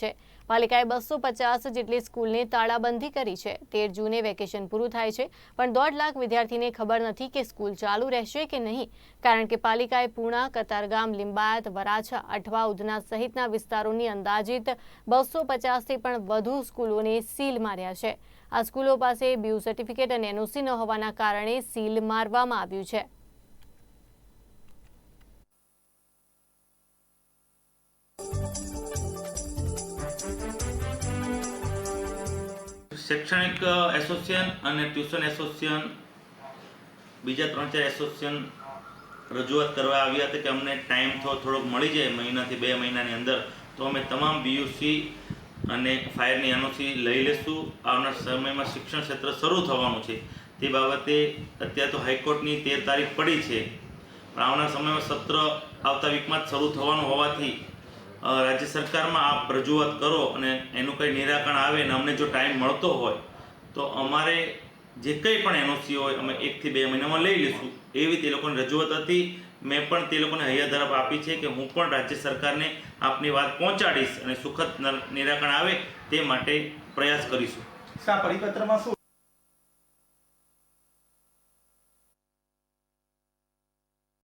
છે. પાલિકાએ બસો પચાસ જેટલી સ્કૂલને તાળાબંધી કરી છે. તેર જૂને વેકેશન પૂરું થાય છે, પણ દોઢ લાખ વિદ્યાર્થીને ખબર નથી કે સ્કૂલ ચાલુ રહેશે કે નહીં. કારણ કે પાલિકાએ પૂણા, કતારગામ, લિંબાયત, વરાછા, અઠવા, ઉધના સહિતના વિસ્તારોની અંદાજિત બસો પચાસથી પણ વધુ સ્કૂલોને સીલ માર્યા છે. આ સ્કૂલો પાસે બ્યુ સર્ટિફિકેટ અને એનઓસી ન હોવાના કારણે સીલ મારવામાં આવ્યું છે. શૈક્ષણિક એસોસિએશન અને ટ્યુશન એસોસિએશન, બીજા ત્રણ ચાર એસોસિએશન રજૂઆત કરવા આવ્યા હતા કે અમને ટાઈમ થોડોક મળી જાય મહિનાથી બે મહિનાની અંદર, તો અમે તમામ બીયુસી અને ફાયરની એનઓસી લઈ લેશું. આવનાર સમયમાં શિક્ષણ ક્ષેત્ર શરૂ થવાનું છે. તે બાબતે અત્યારે તો હાઈકોર્ટની તેર તારીખ પડી છે. પણ આવનાર સમયમાં સત્ર આવતા વીકમાં જ શરૂ થવાનું હોવાથી રાજ્ય સરકારમાં આપ રજૂઆત કરો અને એનું કંઈ નિરાકરણ આવે ને અમને જો ટાઈમ મળતો હોય, તો અમારે જે કંઈ પણ એનઓસી હોય અમે એકથી બે મહિનામાં લઈ લઈશું. એવી તે લોકોની રજૂઆત હતી. મેં પણ તે લોકોને હૈયાધરફ આપી છે કે હું પણ રાજ્ય સરકારને આપની વાત પહોંચાડીશ અને સુખદ નર- નિરાકરણ આવે તે માટે પ્રયાસ કરીશું. પરિપત્રમાં શું